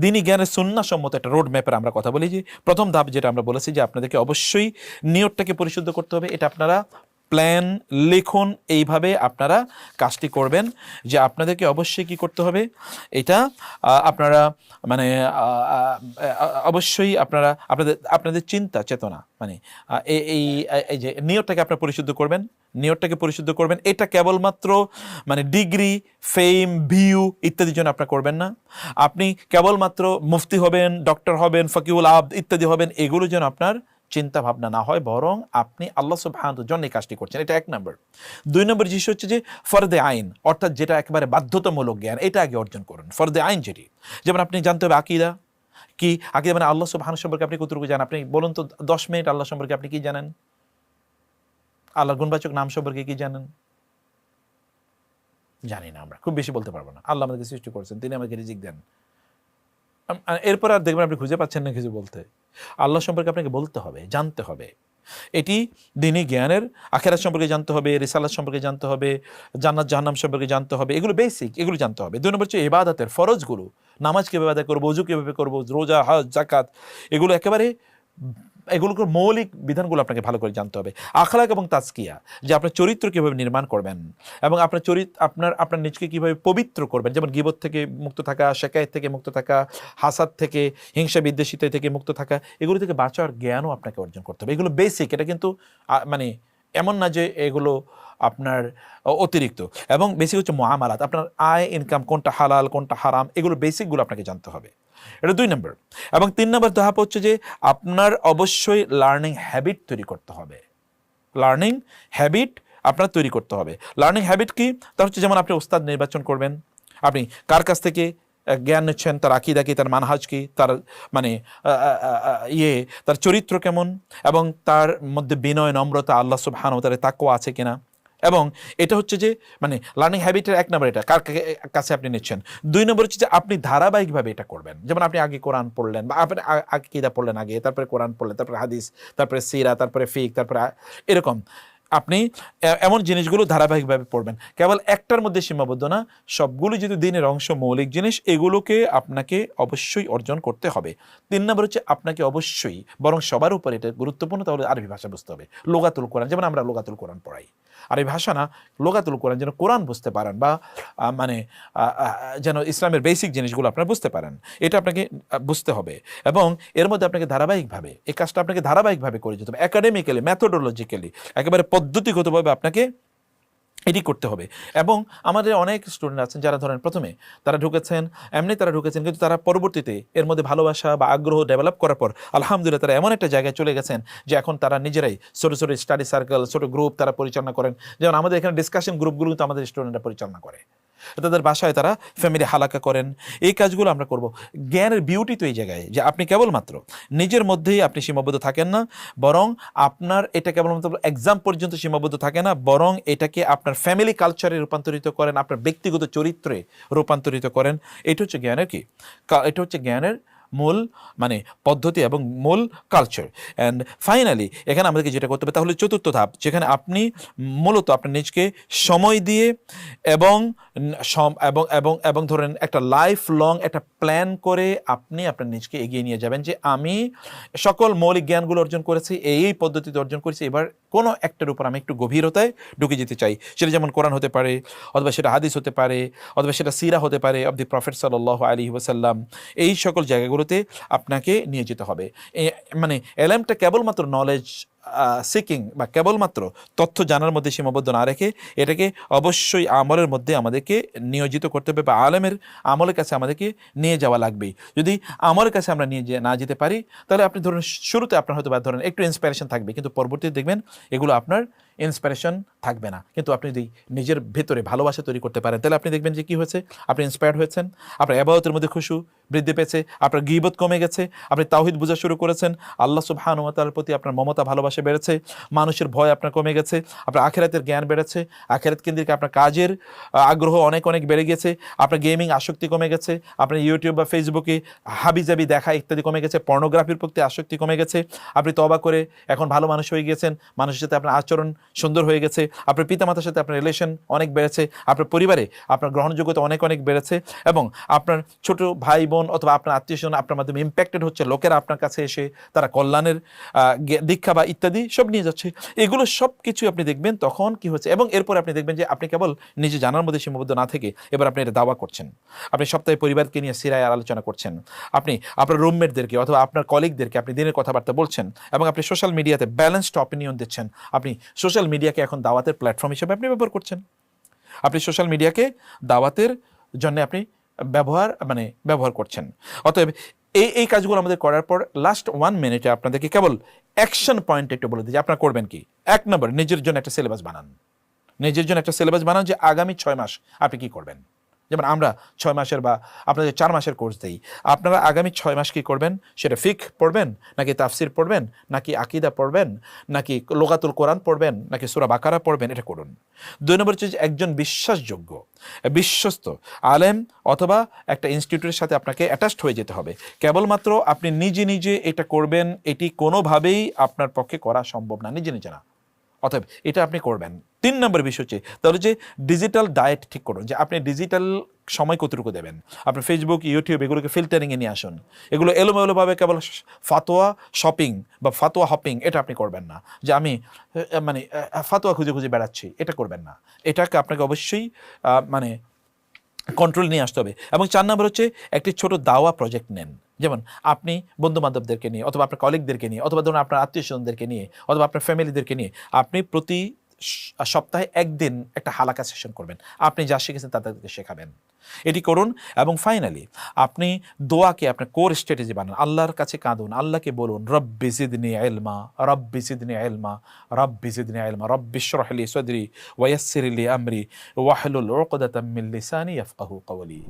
দিনই জ্ঞানের সম্মত একটা রোড ম্যাপের আমরা কথা বলি যে, প্রথম ধাপ যেটা আমরা বলেছি যে আপনাদেরকে অবশ্যই নিয়তটাকে পরিশুদ্ধ করতে হবে। এটা আপনারা প্ল্যান লিখুন, এইভাবে আপনারা কাজটি করবেন যে আপনাদেরকে অবশ্যই কি করতে হবে? এটা আপনারা মানে অবশ্যই আপনারা, আপনাদের আপনাদের চিন্তা, চেতনা মানে এই এই- যে নিয়তটাকে আপনারা পরিশুদ্ধ করবেন, নিয়তটাকে পরিশুদ্ধ করবেন। এটা কেবলমাত্র মানে ডিগ্রি, ফেম, ভিউ ইত্যাদির জন্য আপনারা করবেন না। আপনি কেবলমাত্র মুফতি হবেন, ডক্টর হবেন, ফকিউল আব ইত্যাদি হবেন, এগুলোর জন্য আপনার চিন্তা ভাবনা না হয়, বরং আপনি আল্লাহ সুবহানাহুর জন্য কাজটি করছেন। এটা এক নম্বর। দুই নম্বর জিনিস হচ্ছে যে ফরদে আইন, অর্থাৎ যেটা একেবারে বাধ্যতামূলক জ্ঞান, এটা আগে অর্জন করুন। ফরদে আইন যেটি, যেমন আপনি জানতে হবে আকিদা কি? আকিদা মানে আল্লাহ সুবহানাহু সম্পর্কে আপনি কতটুকু জানেন? আপনি বলুন তো, দশ মিনিট আল্লাহ সম্পর্কে আপনি কি জানেন? আল্লাহর গুণবাচক নাম সম্পর্কে কি জানেন? জানি না আমরা, খুব বেশি বলতে পারব না। আল্লাহ আমাদেরকে সৃষ্টি করেছেন, তিনি আমাকে রিজিক দেন। এরপর আর দেখবেন আপনি খুঁজে পাচ্ছেন না কিছু বলতে। আল্লাহ সম্পর্কে আপনাকে বলতে হবে, জানতে হবে। এটি দিনই জ্ঞানের, আখেরাত সম্পর্কে জানতে হবে, রিসালাত সম্পর্কে জানতে হবে, জান্নাত, জাহান্নাম সম্পর্কে জানতে হবে, এগুলো বেসিক এগুলো জানতে হবে। দুই নম্বর হচ্ছে এবাদাতের ফরজগুলো, নামাজ কীভাবে আদায় করব, উজু কীভাবে করব, রোজা, হজ জাকাত এগুলো একেবারে এগুলোকে মৌলিক বিধানগুলো আপনাকে ভালো করে জানতে হবে। আখলাক এবং তাজকিয়া, যে আপনার চরিত্র কীভাবে নির্মাণ করবেন এবং আপনার চরিত্র আপনার আপনার নিজেকে কীভাবে পবিত্র করবেন। যেমন গিবত থেকে মুক্ত থাকা, শেকায়ত থেকে মুক্ত থাকা, হাসাদ থেকে, হিংসা বিদ্বেষিতা থেকে মুক্ত থাকা, এগুলো থেকে বাঁচার জ্ঞানও আপনাকে অর্জন করতে হবে। এগুলো বেসিক এটা কিন্তু মানে এমন না যে এগুলো আপনার অতিরিক্ত। এবং বেসিক হচ্ছে মহামালাত আপনার আয় ইনকাম কোনটা হালাল, কোনটা হারাম, এগুলো বেসিকগুলো আপনাকে জানতে হবে। এটা দুই নম্বর এবং তিন নম্বর ধাপ হচ্ছে যে আপনার অবশ্যই লার্নিং হ্যাবিট তৈরি করতে হবে। লার্নিং হ্যাবিট আপনার তৈরি করতে হবে। লার্নিং হ্যাবিট কি? তা হচ্ছে যেমন আপনি ওস্তাদ নির্বাচন করবেন, আপনি কার কাছ থেকে জ্ঞান নিচ্ছেন, তার আকিদা কি, তার মানহাজ কি, তার মানে ইয়ে তার চরিত্র কেমন, এবং তার মধ্যে বিনয়, নম্রতা, আল্লাহ সুবহান তার তাকওয়া আছে কিনা। এবং এটা হচ্ছে যে মানে লার্নিং হ্যাবিটের এক নম্বর এটা, কার কাছে আপনি নিচ্ছেন। দুই নম্বর হচ্ছে যে, আপনি ধারাবাহিকভাবে এটা করবেন। যেমন আপনি আগে কোরআন পড়লেন, বা আপনি আ- আগে কিদা পড়লেন আগে, তারপরে কোরআন পড়লেন, তারপরে হাদিস, তারপরে সিরা, তারপরে ফিক, তারপরে এরকম। আপনি এমন জিনিসগুলো ধারাবাহিকভাবে পড়বেন। কেবল একটার মধ্যে সীমাবদ্ধ না, সবগুলো যেহেতু দিনের অংশ, মৌলিক জিনিস, এগুলোকে আপনাকে অবশ্যই অর্জন করতে হবে। তিন নম্বর হচ্ছে আপনাকে অবশ্যই, বরং সবার উপরে এটা গুরুত্বপূর্ণ, তাহলে আরবি ভাষা বুঝতে হবে। লোগাতুল কোরআন, যেমন আমরা লোগাতুল কোরআন পড়াই। আর এই ভাষা না লোগাতুল কোরআন যেন কোরআন বুঝতে পারেন বা মানে যেন ইসলামের বেসিক জিনিসগুলো আপনারা বুঝতে পারেন। এটা আপনাকে বুঝতে হবে। এবং এর মধ্যে আপনাকে ধারাবাহিকভাবে, এই কাজটা আপনাকে ধারাবাহিকভাবে করে যেতে হবে। একাডেমিক্যালি ম্যাথোডোলজিক্যালি একেবারে পদ্ধতিগতভাবে আপনাকে এটি করতে হবে। এবং আমাদের অনেক স্টুডেন্ট আছেন যারা ধরেন প্রথমে তারা ঢুকেছেন, এমনি তারা ঢুকেছেন, কিন্তু তারা পরবর্তীতে এর মধ্যে ভালোবাসা বা আগ্রহ ডেভেলপ করার পর আলহামদুলিল্লাহ তারা এমন একটা জায়গায় চলে গেছেন যে এখন তারা নিজেরাই ছোটো ছোটো স্টাডি সার্কেল ছোটো গ্রুপ তারা পরিচালনা করেন। যেমন আমাদের এখানে ডিসকাশন গ্রুপগুলো কিন্তু আমাদের স্টুডেন্টরা পরিচালনা করে। তাদের বাসায় তারা ফ্যামিলি হালাকা করেন। এই কাজগুলো আমরা করব। জ্ঞানের বিউটি তো এই জায়গায় যে আপনি কেবলমাত্র নিজের মধ্যেই আপনি সীমাবদ্ধ থাকেন না, বরং আপনার এটা কেবলমাত্র এক্সাম পর্যন্ত সীমাবদ্ধ থাকে না, বরং এটাকে আপনার ফ্যামিলি কালচারে রূপান্তরিত করেন, আপনার ব্যক্তিগত চরিত্রে রূপান্তরিত করেন। এটা হচ্ছে জ্ঞানের কি এটা হচ্ছে জ্ঞানের মূল মানে পদ্ধতি এবং মূল কালচার অ্যান্ড ফাইনালি এখানে আমাদেরকে যেটা করতে হবে তাহলে চতুর্থ ধাপ, যেখানে আপনি মূলত আপনার নিজকে সময় দিয়ে এবং এবং এবং এবং ধরেন একটা লাইফ লং একটা প্ল্যান করে আপনি আপনার নিজকে এগিয়ে নিয়ে যাবেন যে আমি সকল মৌলিক জ্ঞানগুলো অর্জন করেছি, এই এই পদ্ধতিতে অর্জন করেছি, এবার কোনো একটার উপর আমি একটু গভীরতায় ঢুকে যেতে চাই। সেটা যেমন কোরআন হতে পারে, অথবা সেটা হাদিস হতে পারে, অথবা সেটা সিরা হতে পারে অব দি প্রফেট সাল্লাহ আলী ওসাল্লাম এই সকল জায়গাগুলোতে আপনাকে নিয়ে যেতে হবে। মানে এলএমটা কেবলমাত্র নলেজ সিকিং বা কেবলমাত্র তথ্য জানার মধ্যে সীমাবদ্ধ না রেখে এটাকে অবশ্যই আমলের মধ্যে আমাদেরকে নিয়োজিত করতে হবে বা আলেমের আমলের কাছে আমাদেরকে নিয়ে যাওয়া লাগবেই। যদি আমলের কাছে আমরা নিয়ে না যেতে পারি, তাহলে আপনি ধরুন শুরুতে আপনার হয়তো বা ধরেন একটু ইন্সপিরেশন থাকবে, কিন্তু পরবর্তীতে দেখবেন এগুলো আপনার ইন্সপিরেশন থাকবে না। কিন্তু আপনি যদি নিজের ভেতরে ভালোবাসা তৈরি করতে পারেন, তাহলে আপনি দেখবেন যে কী হয়েছে? আপনি ইন্সপায়ার্ড হয়েছেন, আপনার আবাদতের মধ্যে খুশু বৃদ্ধি পেয়েছে, আপনার গিবত কমে গেছে, আপনি তাওহিদ বোঝা শুরু করেছেন, আল্লাহ সুবহানুয়াতার প্রতি আপনার মমতা, ভালোবাসা ভালোবাসা বেড়েছে, মানুষের ভয় আপনার কমে গেছে, আপনার আখেরাতের জ্ঞান বেড়েছে, আখেরাত কেন্দ্রিক আপনার কাজের আগ্রহ অনেক অনেক বেড়ে গেছে, আপনার গেমিং আসক্তি কমে গেছে, আপনার ইউটিউব বা ফেসবুকে হাবিজাবি দেখা ইত্যাদি কমে গেছে পর্নোগ্রাফির প্রতি আসক্তি কমে গেছে, আপনি তবা করে এখন ভালো মানুষ হয়ে গেছেন মানুষের সাথে আপনার আচরণ সুন্দর হয়ে গেছে, আপনার পিতামাতার সাথে আপনার রিলেশন অনেক বেড়েছে, আপনার পরিবারে আপনার গ্রহণযোগ্যতা অনেক অনেক বেড়েছে এবং আপনার ছোট ভাই বোন অথবা আপনার আত্মীয় স্বজন আপনার মাধ্যমে ইম্প্যাক্টেড হচ্ছে, লোকেরা আপনার কাছে এসে তারা কল্যাণের দীক্ষা বা ইত্যাদি সব নিয়ে যাচ্ছে। এগুলো সব কিছু আপনি দেখবেন তখন কি হচ্ছে এবং এরপর আপনি দেখবেন যে আপনি কেবল নিজে জানার মধ্যে সীমাবদ্ধ না থেকে এবার আপনি এটা দাওয়া করছেন। আপনি সপ্তাহে পরিবারকে নিয়ে সিরায় আলোচনা করছেন। আপনি আপনার রুমমেটদেরকে অথবা আপনার কলিগদেরকে আপনি দিনের কথাবার্তা বলছেন এবং আপনি সোশ্যাল মিডিয়াতে ব্যালেন্সড অপিনিয়ন দিচ্ছেন। আপনি সোশ্যাল মিডিয়াকে এখন দাওয়াতের প্ল্যাটফর্ম হিসেবে আপনি ব্যবহার করছেন। আপনি সোশ্যাল মিডিয়াকে দাওয়াতের জন্য আপনি ব্যবহার মানে ব্যবহার করছেন। অতএব এই এই কাজগুলো আমাদের করার পর লাস্ট ওয়ান মিনিটে আপনাদেরকে কেবল অ্যাকশন পয়েন্ট একটু বলে যে আপনারা করবেন কি? এক নম্বর নিজের জন্য একটা সিলেবাস বানান। নিজের জন্য একটা সিলেবাস বানান যে আগামী ছয় মাস আপনি কি করবেন? যেমন আমরা ছয় মাসের বা আপনাদের চার মাসের কোর্স দেই। আপনারা আগামী ছয় মাস কি করবেন? সেটা ফিক পড়বেন, নাকি তাফসির পড়বেন, নাকি আকিদা পড়বেন, নাকি লোকাতুল কোরআন পড়বেন, নাকি সুরা বাকারা পড়বেন, এটা করুন। দুই নম্বর হচ্ছে একজন বিশ্বাসযোগ্য, বিশ্বস্ত, আলেম অথবা একটা ইনস্টিটিউটের সাথে আপনাকে অ্যাটাচড হয়ে যেতে হবে। কেবলমাত্র আপনি নিজে নিজে এটা করবেন, এটি কোনোভাবেই আপনার পক্ষে করা সম্ভব না, নিজে নিজে না। অতএব এটা আপনি করবেন। তিন নম্বর বিষয় হচ্ছে, তাহলে যে ডিজিটাল ডায়েট ঠিক করুন, যে আপনি ডিজিটাল সময় কতটুকু দেবেন। আপনি ফেসবুক ইউটিউব এগুলোকে ফিল্টারিংয়ে নিয়ে আসুন। এগুলো এলোমেলোভাবে কেবল ফাতোয়া শপিং বা ফাতোয়া হপিং এটা আপনি করবেন না। যে আমি মানে ফাতোয়া খুঁজে খুঁজে বেড়াচ্ছি, এটা করবেন না। এটাকে আপনাকে অবশ্যই মানে কন্ট্রোল নিয়ে আসতে হবে। এবং চার নম্বর হচ্ছে একটি ছোট দাওয়া প্রজেক্ট নেন। যেমন আপনি বন্ধু বান্ধবদেরকে নিয়ে অথবা আপনার কলিগদেরকে নিয়ে, অথবা ধরুন আপনার আত্মীয় স্বজনদেরকে নিয়ে, অথবা আপনার ফ্যামিলিদেরকে নিয়ে, আপনি প্রতি সপ্তাহে একদিন একটা হালাকা সেশন করবেন। আপনি যা শিখেছেন তাদেরকে শেখাবেন। এটি করুন এবং ফাইনালি আপনি দোয়াকে আপনার কোর স্ট্র্যাটেজি বানান। আল্লাহর কাছে কাঁদুন, আল্লাহকে বলুন, রব্বি সিদনি এলমা রব্বি সিদনি এলমা রব্বি সিদনি এলমা রব্বি শরহলি সদরি ওয়াসিরলি আমরি ওয়াহলুল উকদাতাম মিন লিসানি ইয়াফকাহু কওলি